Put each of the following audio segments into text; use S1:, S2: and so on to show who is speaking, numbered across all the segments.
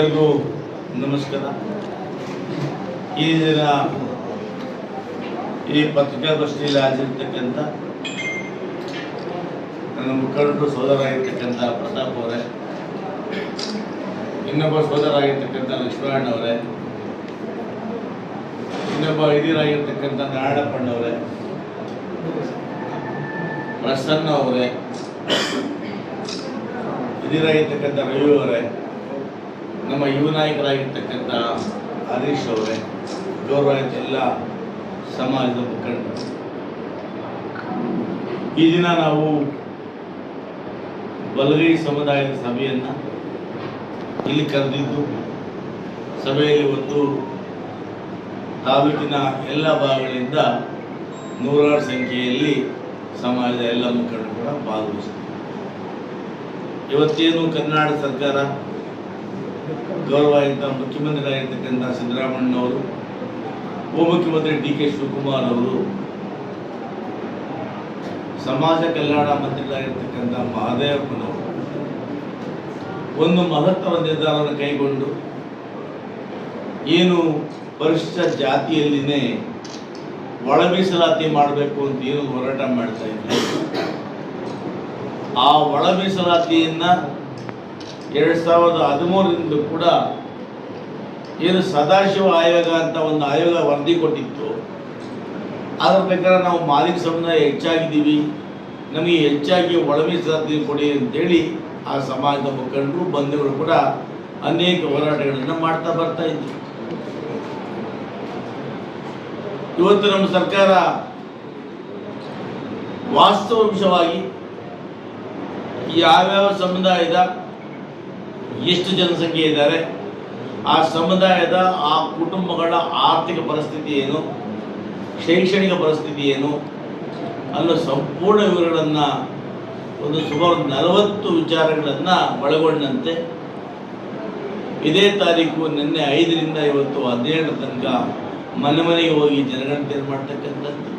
S1: ಎಲ್ಲರಿಗೂ ನಮಸ್ಕಾರ. ಈ ದಿನ ಈ ಪತ್ರಿಕಾಗೋಷ್ಠಿಯಲ್ಲಿ ಹಾಜರಿರ್ತಕ್ಕಂಥ ನನ್ನ ಮುಖಂಡರು ಸೋದರ ಆಗಿರ್ತಕ್ಕಂಥ ಪ್ರತಾಪ್ ಅವರೇ, ಇನ್ನೊಬ್ಬ ಸೋದರ ಆಗಿರ್ತಕ್ಕಂಥ ಅವರೇ, ಇನ್ನೊಬ್ಬ ಹಿರಿಯರಾಗಿರ್ತಕ್ಕಂಥ ನಾರಾಯಣಪ್ಪಣ್ಣವರೇ ಪ್ರಸನ್ನ ಅವರೇ, ಹಿರಿಯರಾಗಿರ್ತಕ್ಕಂಥ ರವಿ ಅವರೇ ನಮ್ಮ ಯುವ ನಾಯಕರಾಗಿರ್ತಕ್ಕಂಥ ಹರೀಶ್ ಅವರೇ, ಗೌರವಾನ್ವಿತ ಎಲ್ಲ ಸಮಾಜದ ಮುಖಂಡರು. ಈ ದಿನ ನಾವು ಬಲಗೈ ಸಮುದಾಯದ ಸಭೆಯನ್ನು ಇಲ್ಲಿ ಕರೆದಿದ್ದು, ಸಭೆಯಲ್ಲಿ ಒಂದು ತಾಲೂಕಿನ ಎಲ್ಲ ಭಾಗಗಳಿಂದ ನೂರಾರು ಸಂಖ್ಯೆಯಲ್ಲಿ ಸಮಾಜದ ಎಲ್ಲ ಮುಖಂಡರು ಕೂಡ ಭಾಗವಹಿಸಿದ್ದಾರೆ. ಇವತ್ತೇನು ಕರ್ನಾಟಕ ಸರ್ಕಾರ ಗೌರವಾಯುತ ಮುಖ್ಯಮಂತ್ರಿಗಳಾಗಿರ್ತಕ್ಕಂಥ ಸಿದ್ದರಾಮಣ್ಣವರು ಉಪಮುಖ್ಯಮಂತ್ರಿ ಡಿ ಕೆ ಶಿವಕುಮಾರ್ ಅವರು, ಸಮಾಜ ಕಲ್ಯಾಣ ಮಂತ್ರಿಗಳಾಗಿರ್ತಕ್ಕಂಥ ಮಹದೇವಪ್ಪನವರು, ಒಂದು ಮಹತ್ವದ ನಿರ್ಧಾರವನ್ನು ಕೈಗೊಂಡು ಏನು ಪರಿಶಿಷ್ಟ ಜಾತಿಯಲ್ಲಿನೇ ಒಳ ಮೀಸಲಾತಿ ಮಾಡಬೇಕು ಅಂತ ಏನು ಹೋರಾಟ ಮಾಡ್ತಾ ಇದ್ರು ಆ ಒಳ ಮೀಸಲಾತಿಯನ್ನ ಎರಡ್ ಸಾವಿರದ ಹದಿಮೂರರಿಂದ ಕೂಡ ಏನು ಸದಾಶಿವ ಆಯೋಗ ಅಂತ ಒಂದು ಆಯೋಗ ವರದಿ ಕೊಟ್ಟಿತ್ತು ಅದರ ಪ್ರಕಾರ ನಾವು ಮಾಲಿಕ ಸಮುದಾಯ ಹೆಚ್ಚಾಗಿದ್ದೀವಿ. ನಮಗೆ ಹೆಚ್ಚಾಗಿ ಒಳ ಮೀಸಲಾತಿ ಕೊಡಿ ಅಂತೇಳಿ ಆ ಸಮಾಜದ ಮುಖಂಡರು, ಬಂಧುಗಳು ಕೂಡ ಅನೇಕ ಹೋರಾಟಗಳನ್ನು ಮಾಡ್ತಾ ಬರ್ತಾ ಇದ್ರು. ಇವತ್ತು ನಮ್ಮ ಸರ್ಕಾರ ವಾಸ್ತವಾಂಶವಾಗಿ ಯಾವ್ಯಾವ ಸಮುದಾಯದ ಎಷ್ಟು ಜನಸಂಖ್ಯೆ ಇದ್ದಾರೆ? ಆ ಸಮುದಾಯದ, ಆ ಕುಟುಂಬಗಳ ಆರ್ಥಿಕ ಪರಿಸ್ಥಿತಿ ಏನು? ಶೈಕ್ಷಣಿಕ ಪರಿಸ್ಥಿತಿ ಏನು? ಅನ್ನೋ ಸಂಪೂರ್ಣ ವಿವರಗಳನ್ನು ಒಂದು ಸುಮಾರು ನಲವತ್ತು ವಿಚಾರಗಳನ್ನು ಒಳಗೊಂಡಂತೆ. ಇದೇ ತಾರೀಕು ನಿನ್ನೆ ಐದರಿಂದ ಇವತ್ತು ಹದಿನೇಳರ ತನಕ ಮನೆ ಮನೆಗೆ ಹೋಗಿ ಜನಗಣತಿಯನ್ನು ಮಾಡ್ತಕ್ಕಂಥದ್ದು.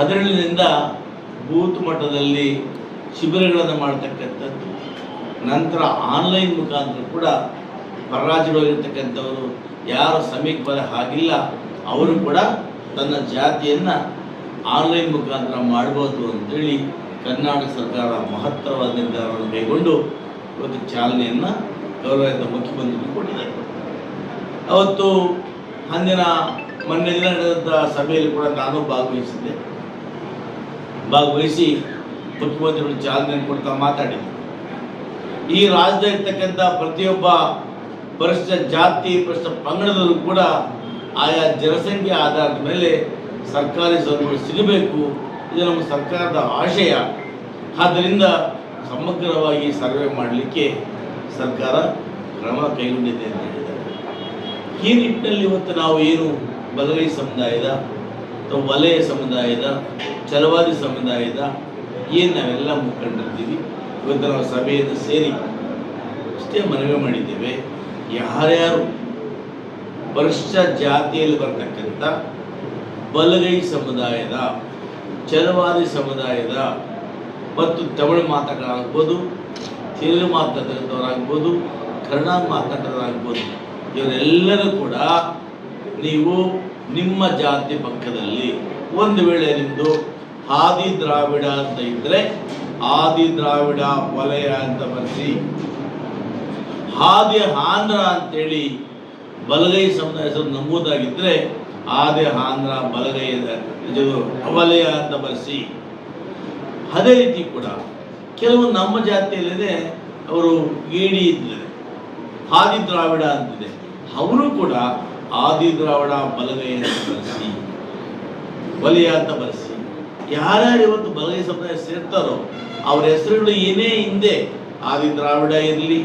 S1: ಹದಿನೇಳರಿಂದ ಬೂತ್ ಮಟ್ಟದಲ್ಲಿ ಶಿಬಿರಗಳನ್ನು ಮಾಡ್ತಕ್ಕಂಥದ್ದು. ನಂತರ ಆನ್ಲೈನ್ ಮುಖಾಂತರ ಕೂಡ ಪರರಾಜ್ಯಗಳಲ್ಲಿರ್ತಕ್ಕಂಥವರು ಯಾರು ಸಮೀಪ ಬರ ಹಾಗಿಲ್ಲ, ಅವರು ಕೂಡ ತನ್ನ ಜಾತಿಯನ್ನು ಆನ್ಲೈನ್ ಮುಖಾಂತರ ಮಾಡ್ಬೋದು ಅಂತೇಳಿ ಕರ್ನಾಟಕ ಸರ್ಕಾರ ಮಹತ್ತರವಾದ ನಿರ್ಧಾರವನ್ನು ಕೈಗೊಂಡು ಇವತ್ತು ಚಾಲನೆಯನ್ನು ಗೌರವಿತ ಮುಖ್ಯಮಂತ್ರಿಗಳು ಕೊಟ್ಟಿದ್ದಾರೆ. ಅವತ್ತು ಅಂದಿನ ಮೊನ್ನೆ ದಿನ ನಡೆದಂಥ ಸಭೆಯಲ್ಲಿ ಕೂಡ ನಾನು ಭಾಗವಹಿಸಿದ್ದೆ. ಭಾಗವಹಿಸಿ ಮುಖ್ಯಮಂತ್ರಿಗಳು ಚಾಲನೆ ಕೊಡ್ತಾ ಮಾತಾಡಿದ್ರು. ಈ ರಾಜ್ಯದ ಇರ್ತಕ್ಕಂಥ ಪ್ರತಿಯೊಬ್ಬ ಪರಿಶಿಷ್ಟ ಜಾತಿ ಪರಿಶಿಷ್ಟ ಪಂಗಡದಲ್ಲೂ ಕೂಡ ಆಯಾ ಜನಸಂಖ್ಯೆ ಆಧಾರದ ಮೇಲೆ ಸರ್ಕಾರಿ ಸೌಲಭ್ಯಗಳು ಸಿಗಬೇಕು. ಇದು ನಮ್ಮ ಸರ್ಕಾರದ ಆಶಯ. ಆದ್ದರಿಂದ ಸಮಗ್ರವಾಗಿ ಸರ್ವೆ ಮಾಡಲಿಕ್ಕೆ ಸರ್ಕಾರ ಕ್ರಮ ಕೈಗೊಂಡಿದೆ ಅಂತ ಹೇಳಿದ್ದಾರೆ. ಈ ನಿಟ್ಟಿನಲ್ಲಿ ಇವತ್ತು ನಾವು ಏನು ಬಲಗೈ ಸಮುದಾಯದ, ಅಥವಾ ವಲಯ ಸಮುದಾಯದ ಚಲವಾದಿ ಸಮುದಾಯದ, ಏನು ನಾವೆಲ್ಲ ಮುಖಂಡರಿದ್ದೀವಿ? ಇವತ್ತು ನಾವು ಸಭೆಯನ್ನು ಸೇರಿ ಅಷ್ಟೇ ಮನವಿ ಮಾಡಿದ್ದೇವೆ. ಯಾರ್ಯಾರು ವರ್ಷ ಜಾತಿಯಲ್ಲಿ ಬರ್ತಕ್ಕಂಥ ಬಲಗೈ ಸಮುದಾಯದ ಚಲವಾದಿ ಸಮುದಾಯದ ಮತ್ತು ತಮಿಳು ಮಾತಾಡೋದಾಗ್ಬೋದು ತೆಲುಗು ಮಾತನಾಡೋರಾಗ್ಬೋದು ಕನ್ನಡ ಮಾತಾಡೋರಾಗ್ಬೋದು ಇವರೆಲ್ಲರೂ ಕೂಡ ನೀವು ನಿಮ್ಮ ಜಾತಿ ಪಕ್ಕದಲ್ಲಿ ಒಂದು ವೇಳೆ ನಿಮ್ಮದು ಆದಿ ದ್ರಾವಿಡ ಅಂತ ಇದ್ದರೆ ಆದಿ ದ್ರಾವಿಡ ವಲಯ ಅಂತ ಬರೆಸಿ. ಆದಿ ಆಂಧ್ರ ಅಂತೇಳಿ ಬಲಗೈ ಸಮುದಾಯ ಹೆಸರು ನಮೂದಾಗಿದ್ದರೆ ಆದಿ ಆಂಧ್ರ ಬಲಗೈ ವಲಯ ಅಂತ ಬರೆಸಿ. ಅದೇ ರೀತಿ ಕೂಡ ಕೆಲವು ನಮ್ಮ ಜಾತಿಯಲ್ಲಿದೆ, ಅವರು ಗೀಡಿ ಇದ್ದಾರೆ ಆದಿ ದ್ರಾವಿಡ ಅಂತಿದೆ. ಅವರು ಕೂಡ ಆದಿ ದ್ರಾವಿಡ ಬಲಗೈ ಅಂತ ಬರೆಸಿ. ವಲಯ ಅಂತ ಬರೆಸಿ. ಯಾರ್ಯಾರು ಇವತ್ತು ಬಲಗೈ ಸಮುದಾಯ ಸೇರ್ತಾರೋ ಅವ್ರ ಹೆಸರುಗಳು ಏನೇ ಹಿಂದೆ, ಆದಿ ದ್ರಾವಿಡ ಇರಲಿ,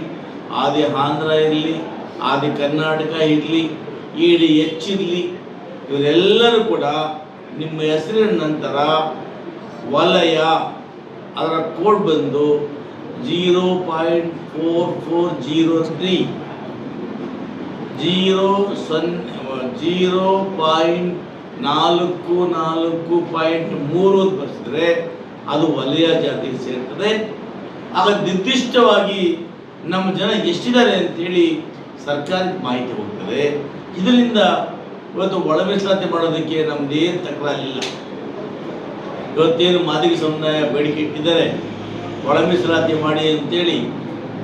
S1: ಆದಿ ಆಂಧ್ರ ಇರಲಿ, ಆದಿ ಕರ್ನಾಟಕ ಇರಲಿ, ಈಡಿ ಹೆಚ್ಚಿರಲಿ ಇವರೆಲ್ಲರೂ ಕೂಡ ನಿಮ್ಮ ಹೆಸರಿನ ನಂತರ ವಲಯ ಅದರ ಕೋಡ್ ಬಂದು zero point four four zero three. Zero ಸೊನ್ನೆ ಜೀರೋ ಪಾಯಿಂಟ್ ನಾಲ್ಕು ನಾಲ್ಕು ಪಾಯಿಂಟ್ ಮೂರು ಅಂತ ಬರೆಸಿದ್ರೆ ಅದು ವಲಯ ಜಾತಿಗೆ ಸೇರ್ತದೆ. ಆಗ ನಿರ್ದಿಷ್ಟವಾಗಿ ನಮ್ಮ ಜನ ಎಷ್ಟಿದ್ದಾರೆ ಅಂತೇಳಿ ಸರ್ಕಾರಕ್ಕೆ ಮಾಹಿತಿ ಹೋಗ್ತದೆ. ಇದರಿಂದ ಇವತ್ತು ಒಳ ಮೀಸಲಾತಿ ಮಾಡೋದಕ್ಕೆ ನಮ್ದೇನು ತಕರಾರಿಲ್ಲ. ಇವತ್ತೇನು ಮಾದಿಗ ಸಮುದಾಯ ಬೇಡಿಕೆ ಇಟ್ಟಿದ್ದಾರೆ. ಒಳ ಮೀಸಲಾತಿ ಮಾಡಿ ಅಂತೇಳಿ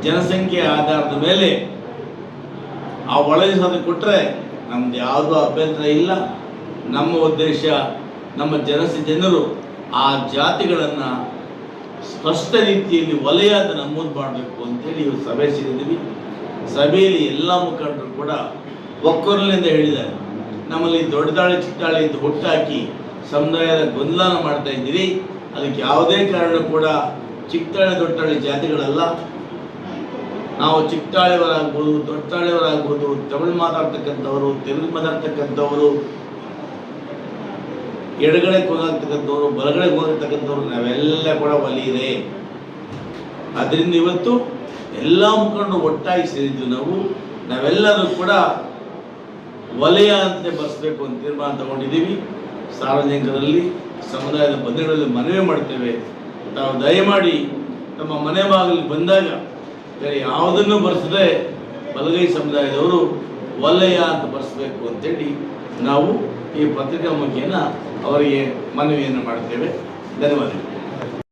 S1: ಜನಸಂಖ್ಯೆ ಆಧಾರದ ಮೇಲೆ ಆ ಒಳ ಮೀಸಲಾತಿ ಕೊಟ್ಟರೆ ನಮ್ದು ಯಾವುದೂ ಅಭ್ಯಂತರ ಇಲ್ಲ. ನಮ್ಮ ಉದ್ದೇಶ, ನಮ್ಮ ಜನಸ, ಜನರು ಆ ಜಾತಿಗಳನ್ನು ಸ್ಪಷ್ಟ ರೀತಿಯಲ್ಲಿ ವಲಯದ ನಮೂದು ಮಾಡಬೇಕು ಅಂತೇಳಿ ಇವತ್ತು ಸಭೆ ಸೇರಿದ್ದೀವಿ ಸಭೆಯಲ್ಲಿ ಎಲ್ಲ ಮುಖಂಡರು ಕೂಡ ಒಕ್ಕೊರಲಿಂದ ಹೇಳಿದ್ದಾರೆ. ನಮ್ಮಲ್ಲಿ ದೊಡ್ಡದಾಳಿ ಚಿಕ್ಕಾಳಿ ಅಂತ ಹುಟ್ಟಾಕಿ ಸಮುದಾಯದ ಗೊಂದಲನ ಮಾಡ್ತಾ ಇದ್ದೀರಿ. ಅದಕ್ಕೆ ಯಾವುದೇ ಕಾರಣ ಕೂಡ ಚಿಕ್ತಾಳೆ ದೊಡ್ಡಾಳಿ ಜಾತಿಗಳಲ್ಲ. ನಾವು ಚಿಕ್ತಾಳೆಯವರಾಗ್ಬೋದು ದೊಡ್ಡಾಳಿಯವರಾಗ್ಬೋದು ತಮಿಳು ಮಾತಾಡ್ತಕ್ಕಂಥವರು, ತೆಲುಗು ಮಾತಾಡ್ತಕ್ಕಂಥವರು ಎಡಗಡೆ ಹೋಗಾಗ್ತಕ್ಕಂಥವ್ರು ಬಲಗಡೆ ಹೋಗಿರ್ತಕ್ಕಂಥವ್ರು ನಾವೆಲ್ಲ ಕೂಡ ಒಲಿಯಿದೆ. ಅದರಿಂದ ಇವತ್ತು ಎಲ್ಲ ಮುಖಂಡರು ಒಟ್ಟಾಗಿ ಸೇರಿದ್ವಿ ನಾವು. ನಾವೆಲ್ಲರೂ ಕೂಡ ವಲಯ ಅಂತ ಬರೆಸಬೇಕು ಅಂತ ತೀರ್ಮಾನ ತಗೊಂಡಿದ್ದೀವಿ. ಸಾರ್ವಜನಿಕರಲ್ಲಿ, ಸಮುದಾಯದ ಬಂಧುಗಳಲ್ಲಿ ಮನವಿ ಮಾಡ್ತೇವೆ. ತಾವು ದಯಮಾಡಿ ತಮ್ಮ ಮನೆ ಬಾಗಿಲಿಗೆ ಬಂದಾಗ ಬೇರೆ ಯಾವುದನ್ನು ಬರೆಸದೆ ಬಲಗೈ ಸಮುದಾಯದವರು ವಲಯ ಅಂತ ಬರೆಸಬೇಕು ಅಂತೇಳಿ ನಾವು ಈ ಪತ್ರಿಕಾ ಮುಖೇನ ಅವರಿಗೆ ಮನವಿಯನ್ನು ಮಾಡುತ್ತೇವೆ ಧನ್ಯವಾದಗಳು.